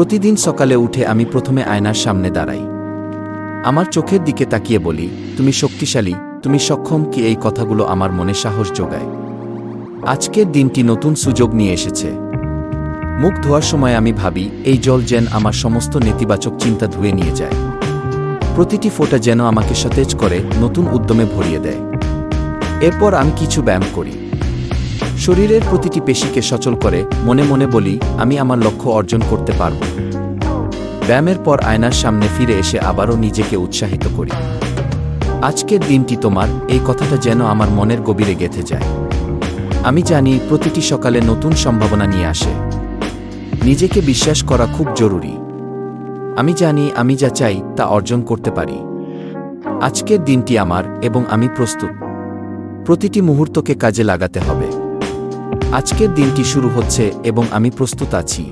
প্রতিদিন সকালে উঠে আমি প্রথমে আয়নার সামনে দাঁড়াই। আমার চোখের দিকে তাকিয়ে বলি, তুমি শক্তিশালী, তুমি সক্ষম কি এই কথাগুলো আমার মনে সাহস যোগায়? আজকের দিনটি নতুন সুযোগ নিয়ে এসেছে। মুখ ধোয়ার সময় আমি ভাবি, এই জল যেন আমার সমস্ত নেতিবাচক চিন্তা ধুয়ে নিয়ে যায়। প্রতিটি ফোঁটা যেন আমাকে সতেজ করে, নতুন উদ্যমে ভরিয়ে দেয়। এরপর আমি কিছু ব্যায়াম করি। শরীরের প্রতিটি পেশিকে সচল করে মনে মনে বলি, আমি আমার লক্ষ্য অর্জন করতে পারব। ব্যায়ামের পর আয়নার সামনে ফিরে এসে আবারও নিজেকে উৎসাহিত করি। আজকের দিনটি তোমার, এই কথাটা যেন আমার মনের গভীরে গেঁথে যায়। আমি জানি, প্রতিটি সকালে নতুন সম্ভাবনা নিয়ে আসে। নিজেকে বিশ্বাস করা খুব জরুরি। আমি জানি, আমি যা চাই, তা অর্জন করতে পারি। আজকের দিনটি আমার এবং আমি প্রস্তুত। প্রতিটি মুহূর্তকে কাজে লাগাতে হবে। আজকের দিনটি শুরু হচ্ছে এবং আমি প্রস্তুত আছি।